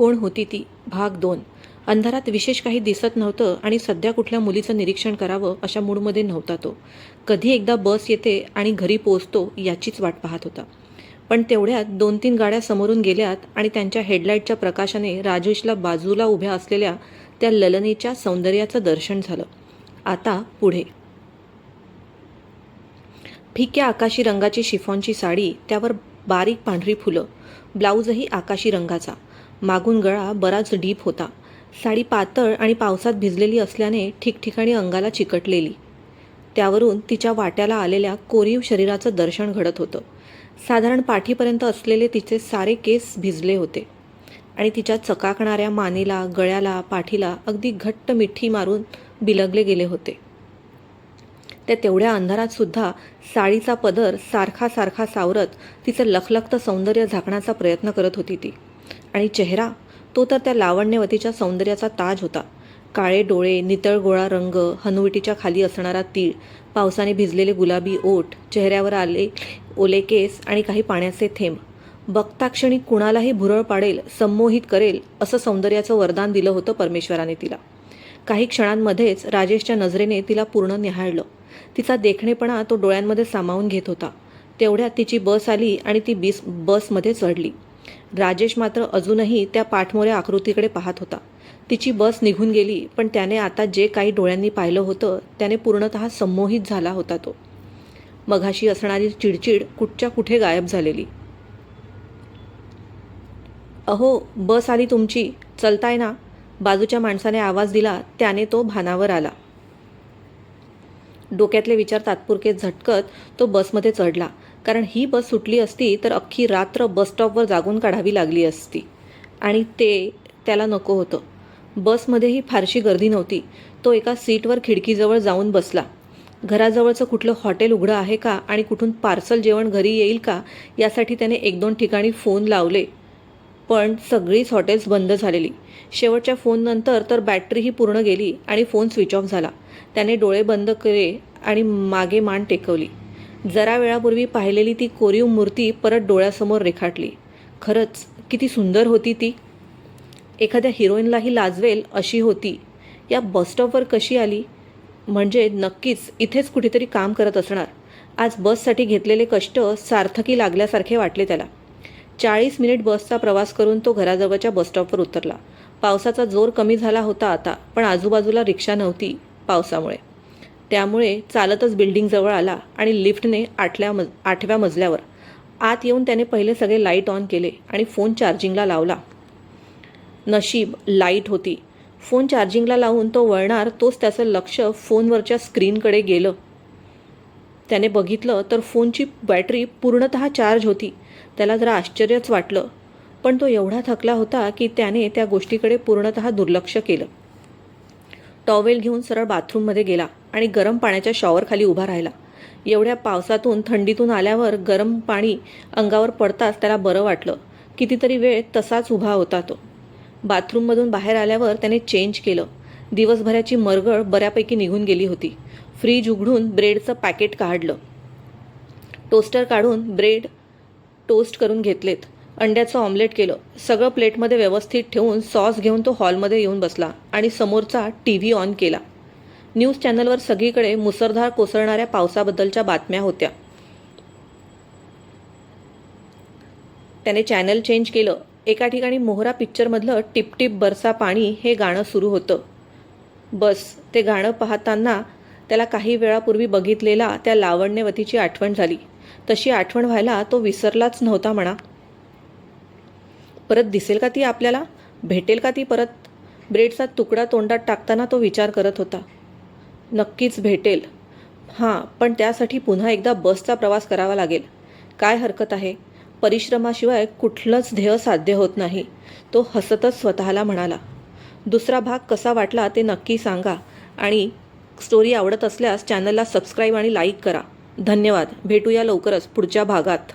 कोण होती ती? भाग दोन. अंधारात विशेष काही दिसत नव्हतं आणि सध्या कुठल्या मुलीचं निरीक्षण करावं अशा मूडमध्ये नव्हता तो. कधी एकदा बस येते आणि घरी पोचतो याचीच वाट पाहत होता. पण तेवढ्यात दोन तीन गाड्या समोरून गेल्यात आणि त्यांच्या हेडलाईटच्या प्रकाशाने राजेशला बाजूला उभ्या असलेल्या त्या ललनेच्या सौंदर्याचं दर्शन झालं. आता पुढे. फिक्या आकाशी रंगाची शिफॉनची साडी त्यावर बारीक पांढरी फुलं ब्लाऊजही आकाशी रंगाचा. मागून गळा बराच डीप होता. साडी पातळ आणि पावसात भिजलेली असल्याने ठिकठिकाणी अंगाला चिकटलेली. त्यावरून तिच्या वाट्याला आलेल्या कोरीव शरीराचं दर्शन घडत होतं. साधारण पाठीपर्यंत असलेले तिचे सारे केस भिजले होते. आणि तिच्या चकाकणाऱ्या मानेला गळ्याला पाठीला अगदी घट्ट मिठी मारून बिलगले गेले होते. त्या तेवढ्या अंधारात सुद्धा साडीचा पदर सारखा सारखा सावरत तिचं लखलखतं सौंदर्य झाकण्याचा प्रयत्न करत होती ती. आणि चेहरा तो तर त्या लावण्यवतीच्या सौंदर्याचा ताज होता. काळे डोळे नितळ गोळा रंग हनुवटीच्या खाली असणारा तीळ पावसाने भिजलेले गुलाबी ओठ चेहऱ्यावर आले ओले केस आणि काही पाण्याचे थेंब. बघताक्षणी कुणालाही भुरळ पाडेल संमोहित करेल असं सौंदर्याचं वरदान दिलं होतं परमेश्वराने तिला. काही क्षणांमध्येच राजेशच्या नजरेने तिला पूर्ण निहाळलं. तिचा देखणेपणा तो डोळ्यांमध्ये सामावून घेत होता. तेवढ्यात तिची बस आली आणि ती बीस बसमध्ये चढली. राजेश मात्र अजूनही त्या पाठमोऱ्या आकृतीकडे पाहत होता. तिची बस निघून गेली पण त्याने आता जे काही डोळ्यांनी पाहिलं होतं त्याने पूर्णतः संमोहित झाला होता तो. मघाशी असणारी चिडचिड कुठच्या कुठे गायब झालेली. अहो बस आली तुमची. चलताय ना? बाजूच्या माणसाने आवाज दिला त्याने तो भानावर आला. डोक्यातले विचार तात्पुरके झटकत तो बसमध्ये चढला. कारण ही बस सुटली असती तर अख्खी रात्र बसस्टॉपवर जागून काढावी लागली असती. आणि ते त्याला नको होतं. बसमध्येही फारशी गर्दी नव्हती. तो एका सीटवर खिडकीजवळ जाऊन बसला. घराजवळचं कुठलं हॉटेल उघडं आहे का आणि कुठून पार्सल जेवण घरी येईल का यासाठी त्याने एक दोन ठिकाणी फोन लावले. पण सगळीच हॉटेल्स बंद झालेली. शेवटच्या फोननंतर तर बॅटरीही पूर्ण गेली आणि फोन स्विच ऑफ झाला. त्याने डोळे बंद केले आणि मागे मान टेकवली. जरा वेळापूर्वी पाहिलेली ती कोरीव मूर्ती परत डोळ्यासमोर रेखाटली. खरंच किती सुंदर होती ती. एखाद्या हिरोईनलाही लाजवेल अशी होती. या बसस्टॉपवर कशी आली? म्हणजे नक्कीच इथेच कुठेतरी काम करत असणार. आज बससाठी घेतलेले कष्ट सार्थकी लागल्यासारखे वाटले त्याला. चाळीस मिनिट बसचा प्रवास करून तो घराजवळच्या बसस्टॉपवर उतरला. पावसाचा जोर कमी झाला होता आता पण आजूबाजूला रिक्षा नव्हती पावसामुळे. त्यामुळे चालतच बिल्डिंगजवळ आला आणि लिफ्टने आठल्या मज आठव्या मजल्यावर. आत येऊन त्याने पहिले सगळे लाइट ऑन केले आणि फोन चार्जिंगला लावला. नशीब लाइट होती. फोन चार्जिंगला लावून तो वळणार तोच त्याचं लक्ष फोनवरच्या स्क्रीनकडे गेलं. त्याने बघितलं तर फोनची बॅटरी पूर्णतः चार्ज होती. त्याला जरा आश्चर्यच वाटलं. पण तो एवढा थकला होता की त्याने त्या गोष्टीकडे पूर्णतः दुर्लक्ष केलं. टॉवेल घेऊन सरळ बाथरूममध्ये गेला आणि गरम पाण्याच्या शॉवरखाली उभा राहिला. एवढ्या पावसातून थंडीतून आल्यावर गरम पाणी अंगावर पडताच त्याला बरं वाटलं. कितीतरी वेळ तसाच उभा होता तो. बाथरूममधून बाहेर आल्यावर त्याने चेंज केलं. दिवसभराची मरगळ बऱ्यापैकी निघून गेली होती. फ्रीज उघडून ब्रेडचं पॅकेट काढलं. टोस्टर काढून ब्रेड टोस्ट करून घेतलेत. अंड्याचं ऑमलेट केलं. सगळं प्लेटमध्ये व्यवस्थित ठेवून सॉस घेऊन तो हॉलमध्ये येऊन बसला आणि समोरचा टी व्ही ऑन केला. न्यूज चॅनलवर सगळीकडे मुसळधार कोसळणाऱ्या पावसाबद्दलच्या बातम्या होत्या. त्याने चॅनल चेंज केलं. एका ठिकाणी मोहरा पिक्चरमधलं टिपटिप बरसा पाणी हे गाणं सुरू होतं. बस ते गाणं पाहताना त्याला काही वेळापूर्वी बघितलेला त्या लावण्यवतीची आठवण झाली. तशी आठवण व्हायला तो विसरलाच नव्हता म्हणा. परत दिसेल का ती आपल्याला? भेटेल का ती परत? ब्रेडचा तुकडा तोंडात टाकताना तो विचार करत होता. नक्कीच भेटेल. हां पण त्यासाठी पुन्हा एकदा बसचा प्रवास करावा लागेल. काय हरकत आहे? परिश्रमाशिवाय कुठलंच ध्येय साध्य होत नाही. तो हसतच स्वतःला म्हणाला. दुसरा भाग कसा वाटला ते नक्की सांगा आणि स्टोरी आवडत असल्यास चॅनलला सबस्क्राईब आणि लाईक करा. धन्यवाद. भेटूया लवकरच पुढच्या भागात.